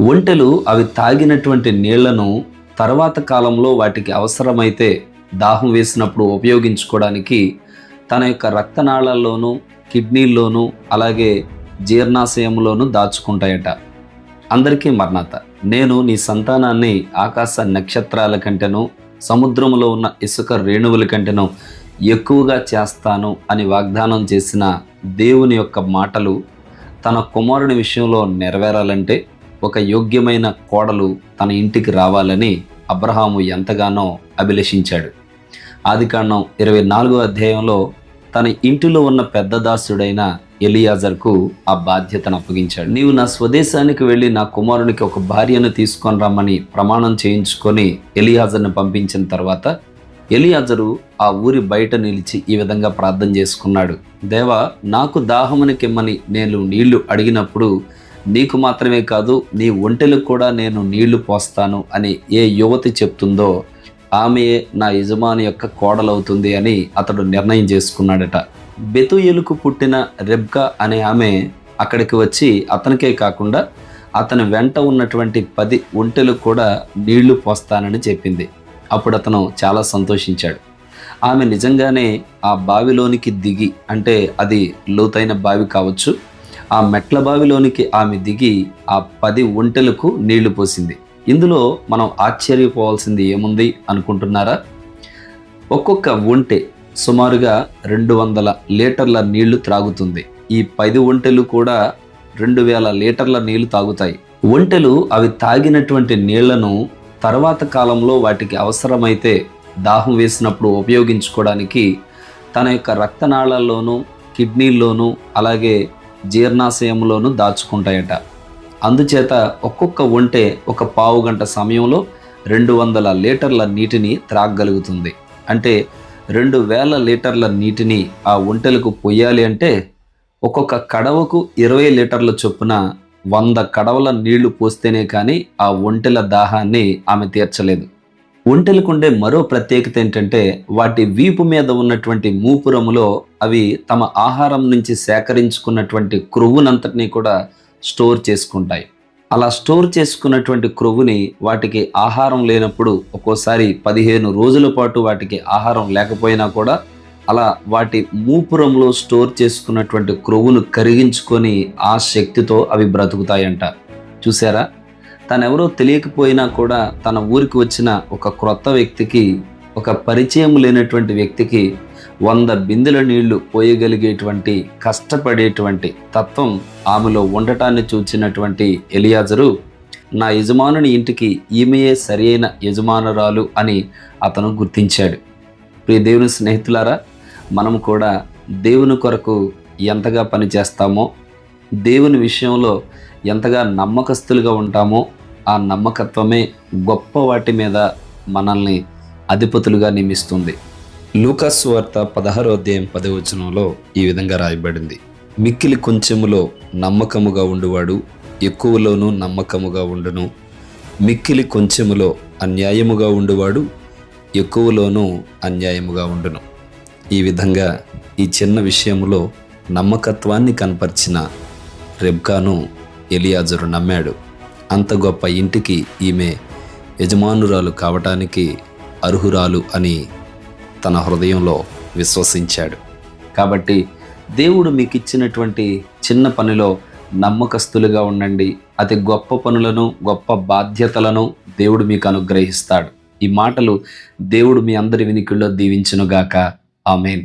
ఒంటెలు అవి తాగినటువంటి నీళ్ళను తర్వాత కాలంలో వాటికి అవసరమైతే దాహం వేసినప్పుడు ఉపయోగించుకోవడానికి తన యొక్క రక్తనాళాల్లోనూ కిడ్నీల్లోనూ అలాగే జీర్ణాశయంలోనూ దాచుకుంటాయట. అందరికీ మర్నాత. నేను నీ సంతానాన్ని ఆకాశ నక్షత్రాల కంటేనూ సముద్రంలో ఉన్న ఇసుక రేణువుల కంటేనూ ఎక్కువగా చేస్తాను అని వాగ్దానం చేసిన దేవుని యొక్క మాటలు తన కుమారుని విషయంలో నెరవేరాలంటే ఒక యోగ్యమైన కోడలు తన ఇంటికి రావాలని అబ్రహాము ఎంతగానో అభిలషించాడు. ఆదికాండం ఇరవై నాలుగో అధ్యాయంలో తన ఇంటిలో ఉన్న పెద్ద దాసుడైన ఎలియాజర్కు ఆ బాధ్యతను అప్పగించాడు. నీవు నా స్వదేశానికి వెళ్ళి నా కుమారునికి ఒక భార్యను తీసుకొని రమ్మని ప్రమాణం చేయించుకొని ఎలియాజర్ను పంపించిన తర్వాత ఎలియాజరు ఆ ఊరి బయట నిలిచి ఈ విధంగా ప్రార్థన చేసుకున్నాడు. దేవా నాకు దాహమునికిమ్మని నేను నీళ్ళు అడిగినప్పుడు నీకు మాత్రమే కాదు నీ ఒంటెలకు కూడా నేను నీళ్ళు పోస్తాను అని ఏ యువతి చెప్తుందో ఆమె నా యజమాని యొక్క కోడలవుతుంది అని అతడు నిర్ణయం చేసుకున్నాడట. బెతుయలుకు పుట్టిన రెబ్కా అనే ఆమె అక్కడికి వచ్చి అతనికే కాకుండా అతని వెంట ఉన్నటువంటి పది ఒంటెలు కూడా నీళ్ళు పోస్తానని చెప్పింది. అప్పుడు అతను చాలా సంతోషించాడు. ఆమె నిజంగానే ఆ బావిలోనికి దిగి అంటే అది లోతైన బావి కావచ్చు ఆ మెట్ల బావిలోనికి ఆమె దిగి ఆ పది ఒంటెలకు నీళ్ళు పోసింది. ఇందులో మనం ఆశ్చర్యపోవాల్సింది ఏముంది అనుకుంటున్నారా? ఒక్కొక్క ఒంటె సుమారుగా రెండు వందల లీటర్ల నీళ్ళు త్రాగుతుంది. ఈ పది ఒంటెలు కూడా రెండు వేల లీటర్ల నీళ్ళు తాగుతాయి. ఒంటెలు అవి తాగినటువంటి నీళ్ళను తర్వాత కాలంలో వాటికి అవసరమైతే దాహం వేసినప్పుడు ఉపయోగించుకోవడానికి తన యొక్క రక్తనాళాల్లోనూ కిడ్నీల్లోనూ అలాగే జీర్ణాశయంలోనూ దాచుకుంటాయట. అందుచేత ఒక్కొక్క ఒంటె ఒక పావు గంట సమయంలో రెండు వందల లీటర్ల నీటిని త్రాగగలుగుతుంది. అంటే రెండు వేల లీటర్ల నీటిని ఆ ఒంటెలకు పొయ్యాలి అంటే ఒక్కొక్క కడవకు ఇరవై లీటర్ల చొప్పున వంద కడవల నీళ్ళు పోస్తేనే కానీ ఆ ఒంటెల దాహాన్ని ఆమె తీర్చలేదు. ఒంటెలకుండే మరో ప్రత్యేకత ఏంటంటే వాటి వీపు మీద ఉన్నటువంటి మూపురములో అవి తమ ఆహారం నుంచి సేకరించుకున్నటువంటి క్రొవ్వునంతటినీ కూడా స్టోర్ చేసుకుంటాయి. అలా స్టోర్ చేసుకున్నటువంటి క్రొవ్వుని వాటికి ఆహారం లేనప్పుడు ఒక్కోసారి పదిహేను రోజుల పాటు వాటికి ఆహారం లేకపోయినా కూడా అలా వాటి మూపురంలో స్టోర్ చేసుకున్నటువంటి క్రొవ్వును కరిగించుకొని ఆ శక్తితో అవి బ్రతుకుతాయంట. చూసారా? తనెవరో తెలియకపోయినా కూడా తన ఊరికి వచ్చిన ఒక క్రొత్త వ్యక్తికి ఒక పరిచయం లేనటువంటి వ్యక్తికి వంద బిందెల నీళ్ళు పోయగలిగేటువంటి కష్టపడేటువంటి తత్వం ఆమెలో ఉండటాన్ని చూచినటువంటి ఎలియాజరు నా యజమానుని ఇంటికి ఈమెయే సరి అయిన యజమానురాలు అని అతను గుర్తించాడు. ప్రియ దేవుని స్నేహితులారా మనం కూడా దేవుని కొరకు ఎంతగా పనిచేస్తామో దేవుని విషయంలో ఎంతగా నమ్మకస్తులుగా ఉంటామో ఆ నమ్మకత్వమే గొప్ప వాటి మీద మనల్ని అధిపతులుగా నియమిస్తుంది. లూకాస్ వార్త పదహారో అధ్యాయం పదవచనంలో ఈ విధంగా రాయబడింది. మిక్కిలి కొంచెములో నమ్మకముగా ఉండువాడు ఎక్కువలోనూ నమ్మకముగా ఉండును. మిక్కిలి కొంచెములో అన్యాయముగా ఉండువాడు ఎక్కువలోనూ అన్యాయముగా ఉండును. ఈ విధంగా ఈ చిన్న విషయంలో నమ్మకత్వాన్ని కనపరిచిన రెబ్కాను ఎలియాజరు నమ్మాడు. అంత గొప్ప ఇంటికి ఈమె యజమానురాలు కావటానికి అర్హురాలు అని తన హృదయంలో విశ్వసించాడు. కాబట్టి దేవుడు మీకు ఇచ్చినటువంటి చిన్న పనిలో నమ్మకస్తులుగా ఉండండి. అతి గొప్ప పనులను గొప్ప బాధ్యతలను దేవుడు మీకు అనుగ్రహిస్తాడు. ఈ మాటలు దేవుడు మీ అందరి వినికిల్లో దీవించునుగాక. ఆమెన్.